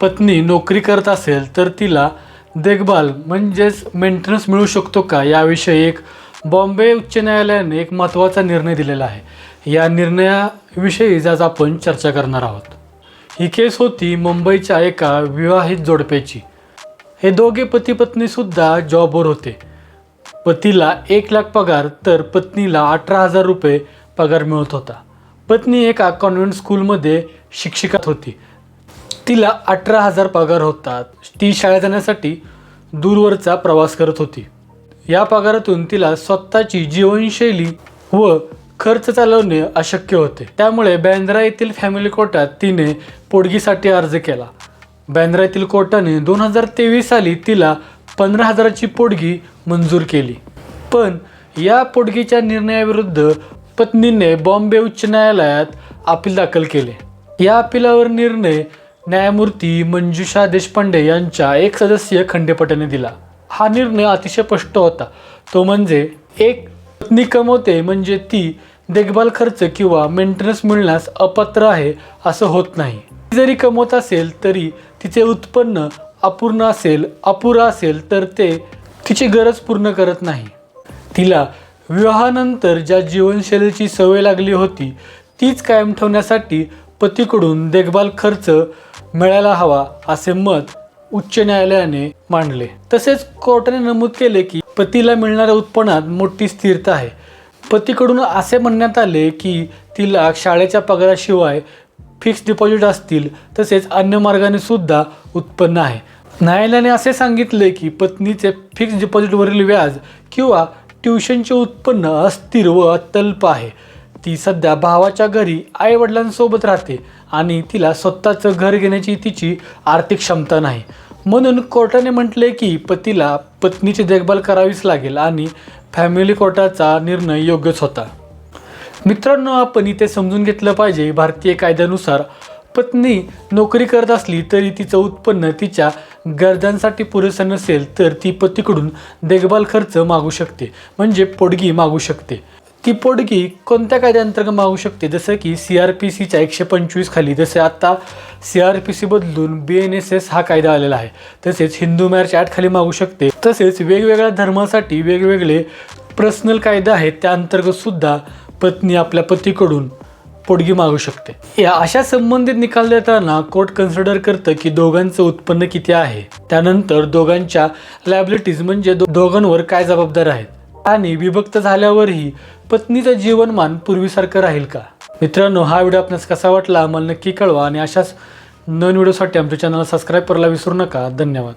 पत्नी नोकरी करत असेल तर तिला देखभाल म्हणजेच मेंटेनन्स मिळू शकतो का याविषयी एक बॉम्बे उच्च न्यायालयाने एक महत्त्वाचा निर्णय दिलेला आहे. या निर्णयाविषयीच आज आपण चर्चा करणार आहोत. ही केस होती मुंबईच्या एका विवाहित जोडप्याची. हे दोघे पती पत्नीसुद्धा जॉबवर होते. पतीला एक लाख पगार तर पत्नीला अठरा हजार रुपये पगार मिळत होता. पत्नी एका कॉन्व्हेंट स्कूलमध्ये शिक्षिकात होती. तिला अठरा हजार पगार होता ती शाळेत जाण्यासाठी दूरवरचा प्रवास करत होती. या पगारातून तिला स्वतःची जीवनशैली व खर्च चालवणे अशक्य होते. त्यामुळे बँद्रा येथील फॅमिली कोर्टात तिने पोडगीसाठी अर्ज केला. बँद्रा येथील कोर्टाने दोन हजार तेवीस साली तिला पंधरा हजाराची पोडगी मंजूर केली. पण या पोडगीच्या निर्णयाविरुद्ध पत्नीने बॉम्बे उच्च न्यायालयात अपील दाखल केले. या अपिलावर निर्णय न्यायमूर्ती मंजुषा देशपांडे यांच्या एक सदस्यीय खंडपीठाने दिला. हा निर्णय अतिशय स्पष्ट होता. तो म्हणजे एक पत्नी कमवते म्हणजे ती देखभाल खर्च किंवा मेंटेनन्स मिळण्यास अपात्र आहे असं होत नाही. ती जरी कमवत असेल तरी तिचे उत्पन्न अपूर्ण असेल अपुरा असेल तर ते तिची गरज पूर्ण करत नाही. तिला विवाहानंतर ज्या जीवनशैलीची सवय लागली होती तीच कायम ठेवण्यासाठी पतीकडून देखभाल खर्च मिळायला हवा असे मत उच्च न्यायालयाने मांडले. तसेच कोर्टाने नमूद केले की पतीला मिळणाऱ्या उत्पन्नात मोठी स्थिरता आहे. पतीकडून असे म्हणण्यात आले की तिला शाळेच्या पगाराशिवाय फिक्स डिपॉझिट असतील तसेच अन्य मार्गाने सुद्धा उत्पन्न आहे. न्यायालयाने असे सांगितले की पत्नीचे फिक्स डिपॉझिटवरील व्याज किंवा ट्युशनचे उत्पन्न अस्थिर व अत्यल्प आहे. ती सध्या भावाच्या घरी आईवडिलांसोबत राहते आणि तिला स्वतःचं घर घेण्याची तिची आर्थिक क्षमता नाही. म्हणून कोर्टाने म्हटले की पतीला पत्नीची देखभाल करावीच लागेल आणि फॅमिली कोर्टाचा निर्णय योग्यच होता. मित्रांनो आपण इथे समजून घेतलं पाहिजे भारतीय कायद्यानुसार पत्नी नोकरी करत असली तरी तिचं उत्पन्न तिच्या गरजांसाठी पुरेसं नसेल तर ती पतीकडून देखभाल खर्च मागू शकते म्हणजे पोडगी मागू शकते. ती पोडगी कोणत्या कायद्याअंतर्गत मागू शकते? जसं की सी आर पी सीच्या एकशे पंचवीस खाली. जसे आता सी आर पी सी बदलून बी एन एस एस हा कायदा आलेला आहे. तसेच हिंदू मॅरच्या आठखाली खाली मागू शकते. तसेच वेगवेगळ्या धर्मासाठी वेगवेगळे पर्सनल कायदे आहेत त्या अंतर्गत सुद्धा पत्नी आपल्या पतीकडून पोटगी मागू शकते. या अशा संबंधित निकाल देताना कोर्ट कन्सिडर करतं की दोघांचं उत्पन्न किती आहे? त्यानंतर दोघांच्या लायबिलिटीज म्हणजे दो- दोघांवर काय जबाबदार आहेत? आणि विभक्त झाल्यावरही पत्नीचं जीवनमान पूर्वीसारखं राहील का? मित्रांनो हा व्हिडिओ आपणास कसा वाटला आम्हाला नक्की कळवा आणि अशाच नवीन व्हिडिओसाठी आमच्या चॅनलला सबस्क्राईब करायला विसरू नका. धन्यवाद.